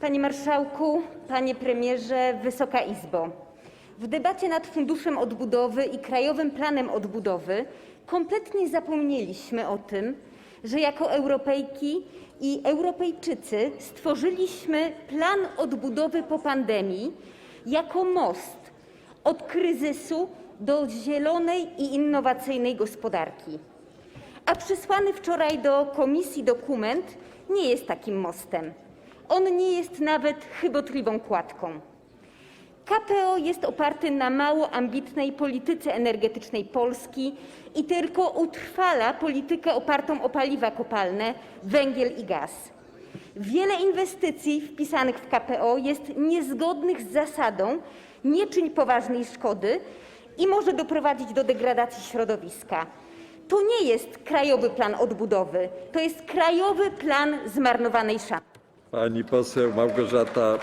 Panie Marszałku, Panie Premierze, Wysoka Izbo! W debacie nad Funduszem Odbudowy i Krajowym Planem Odbudowy kompletnie zapomnieliśmy o tym, że jako Europejki i Europejczycy stworzyliśmy plan odbudowy po pandemii jako most od kryzysu do zielonej i innowacyjnej gospodarki. A przysłany wczoraj do komisji dokument nie jest takim mostem. On nie jest nawet chybotliwą kładką. KPO jest oparty na mało ambitnej polityce energetycznej Polski i tylko utrwala politykę opartą o paliwa kopalne, węgiel i gaz. Wiele inwestycji wpisanych w KPO jest niezgodnych z zasadą nie czyń poważnej szkody i może doprowadzić do degradacji środowiska. To nie jest krajowy plan odbudowy, to jest krajowy plan zmarnowanej szansy. Pani poseł Małgorzata